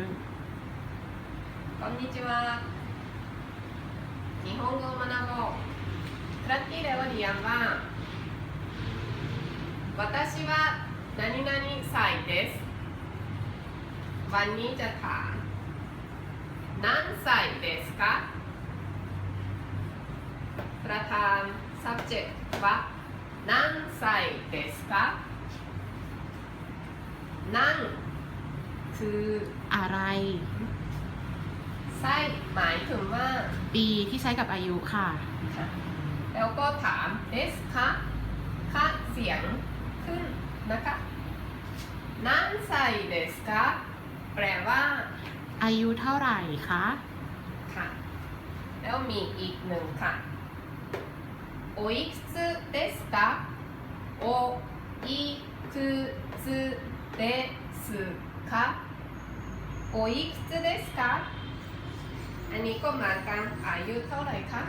こんにちは。日本語を学ぼう。プラティレオリアンは私は何々歳です。ワニジャタ何歳ですか？プラタン。サブジェクトは何歳ですか？何 คืออะไร ไส้หมายถึงว่าปีที่ใช้กับอายุค่ะแล้วก็ถามเดสคะคะเสียงขึ้นนะคะนันไซเดสคะแปลว่าอายุเท่าไหร่คะค่ะ แล้วมีอีกหนึ่งค่ะโออิคุเดสคะโออิคุเดสคะ โออิคุเดสคะอันนี้ก็เหมือนกันอายุเท่าไหร่คะ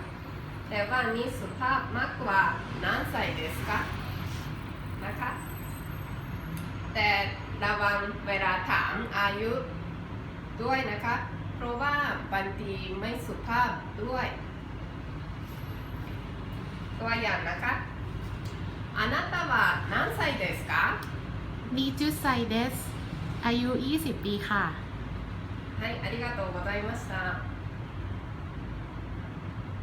แต่ว่านี้สุภาพมากกว่า何歳ですかนะคะ แต่ระวังเวลาถามอายุด้วยนะคะ เพราะว่าบางทีไม่สุภาพด้วย ตัวอย่างนะคะあなたは何歳ですかนิจุไซเดสอายุ 20 ปีค่ะ はい、ありがとうございました。